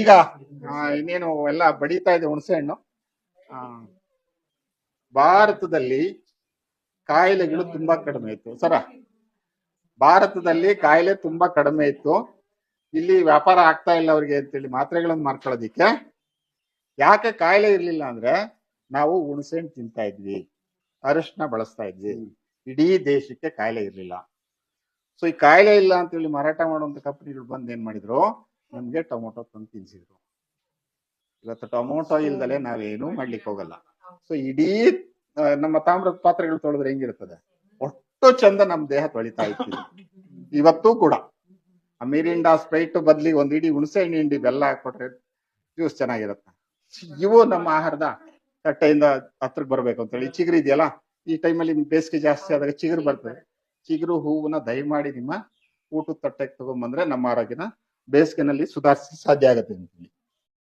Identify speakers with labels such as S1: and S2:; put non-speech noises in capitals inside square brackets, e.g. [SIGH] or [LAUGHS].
S1: ಈಗ ಇನ್ನೇನು ಎಲ್ಲ ಬಡಿತಾ ಇದೆ ಹುಣಸೆ ಹಣ್ಣು. ಭಾರತದಲ್ಲಿ ಕಾಯಿಲೆಗಳು ತುಂಬಾ ಕಡಿಮೆ ಇತ್ತು. ಸರ, ಭಾರತದಲ್ಲಿ ಕಾಯಿಲೆ ತುಂಬಾ ಕಡಿಮೆ ಇತ್ತು. ಇಲ್ಲಿ ವ್ಯಾಪಾರ ಆಗ್ತಾ ಇಲ್ಲ ಅವ್ರಿಗೆ ಅಂತೇಳಿ ಮಾತ್ರೆಗಳನ್ನು ಮಾರ್ಕೊಳ್ಳೋದಿಕ್ಕೆ. ಯಾಕೆ ಕಾಯಿಲೆ ಇರಲಿಲ್ಲ ಅಂದ್ರೆ ನಾವು ಹುಣಸೆ ಹಣ್ಣು ತಿಂತಾ ಇದ್ವಿ. ಅರಿಶಿನ ಬಳಸ್ತಾ ಇದ್ವಿ. ಇಡೀ ದೇಶಕ್ಕೆ ಕಾಯಿಲೆ ಇರಲಿಲ್ಲ. ಸೊ ಈ ಕಾಯಿಲೆ ಇಲ್ಲ ಅಂತೇಳಿ ಮಾರಾಟ ಮಾಡುವಂತ ಕಂಪನಿಗಳು ಬಂದ್ ಏನ್ ಮಾಡಿದ್ರು? ನಮ್ಗೆ ಟೊಮೊಟೊ ತಂದು ತಿನ್ಸಿದ್ರು. ಇವತ್ತು ಟೊಮೊಟೊ ಇಲ್ದಲೆ ನಾವೇನು ಮಾಡ್ಲಿಕ್ಕೆ ಹೋಗಲ್ಲ. ಸೊ ಇಡೀ ನಮ್ಮ ತಾಮ್ರದ ಪಾತ್ರೆಗಳು ತೊಳೆದ್ರೆ ಹೆಂಗಿರ್ತದೆ ಒಟ್ಟು ಚಂದ ನಮ್ ದೇಹ ತೊಳಿತಾ ಇರ್ತೀವಿ [LAUGHS] ಇವತ್ತು ಕೂಡ. ಆ ಸ್ಪ್ರೈಟ್ ಬದ್ಲಿ ಒಂದ್ ಇಡೀ ಹುಣಸೆ ಹಣ್ಣು ಹಿಂಡಿ ಬೆಲ್ಲ ಹಾಕೊಟ್ರೆ ಜ್ಯೂಸ್ ಚೆನ್ನಾಗಿರುತ್ತೆ? ಇವು ನಮ್ಮ ಆಹಾರದ ತಟ್ಟೆಯಿಂದ ಹತ್ರಕ್ಕೆ ಬರ್ಬೇಕು ಅಂತೇಳಿ. ಚಿಗುರು ಇದೆಯಲ್ಲ ಈ ಟೈಮಲ್ಲಿ ಬೇಸಿಗೆ ಜಾಸ್ತಿ ಆದಾಗ ಚಿಗುರು ಬರ್ತದೆ. ಚಿಗುರು ಹೂವನ್ನ ದಯಮಾಡಿ ನಿಮ್ಮ ಊಟದ ತಟ್ಟೆಗೆ ತಗೊಂಡ್ಬಂದ್ರೆ ನಮ್ಮ ಆರೋಗ್ಯನ ಬೇಸಿಗೆನಲ್ಲಿ ಸುಧಾರಿಸಿ ಸಾಧ್ಯ ಆಗುತ್ತೆ ಅಂತೇಳಿ